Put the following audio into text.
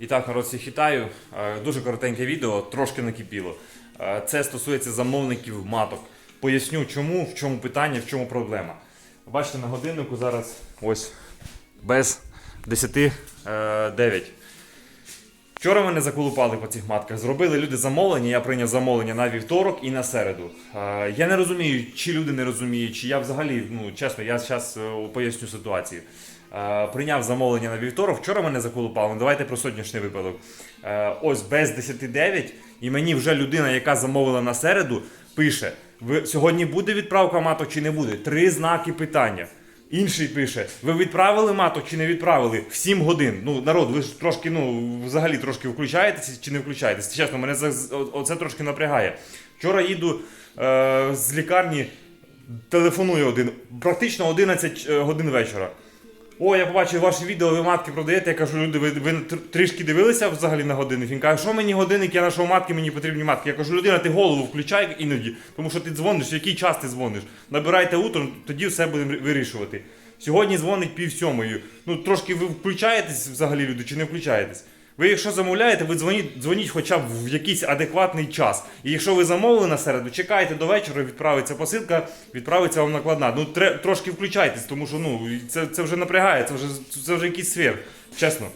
І так, народ всіх вітаю. Е, Дуже коротеньке відео, трошки накипіло. Е, Це стосується замовників маток. Поясню, чому, в чому питання, в чому проблема. Бачите, на годиннику зараз ось без 10 е, 9. Вчора мене заколупали по цих матках. Зробили люди замовлення. Я прийняв замовлення на вівторок і на середу. Е, Я не розумію, чи люди не розуміють, чи я взагалі, ну чесно, я зараз поясню ситуацію. Е, Прийняв замовлення на вівторок. Вчора мене заколупали. Ну, Давайте про сьогоднішній випадок. Е, Ось без 10.09, і мені вже людина, яка замовила на середу, пише: сьогодні буде відправка маток чи не буде? Три знаки питання. Інший пише: ви відправили маток чи не відправили? В 7 годин. Ну, народ, ви ж трошки, ну, взагалі трошки включаєтеся чи не включаєтеся? Чесно, мене оце трошки напрягає. Вчора їду е, з лікарні, телефоную один, практично 11 е, годин вечора. О, я побачив ваші відео, ви матки продаєте. Я кажу, люди, ви, ви трішки дивилися взагалі на годинник? Він каже, що мені годинник, я нашов матки, мені потрібні матки. Я кажу, людина, ти голову включай іноді, тому що ти дзвониш, в який час ти дзвониш. Набирайте утром, тоді все будемо вирішувати. Сьогодні дзвонить пів сьомої. Ну трошки ви включаєтесь взагалі, люди, чи не включаєтесь? Ви, якщо замовляєте, ви дзвоніть, дзвоніть хоча б в якийсь адекватний час. І якщо ви замовили на середу, чекайте до вечора, відправиться посилка, відправиться вам накладна. Ну тре, трошки включайтесь, тому що ну це, це вже напрягає, це вже це вже якийсь сфер. Чесно.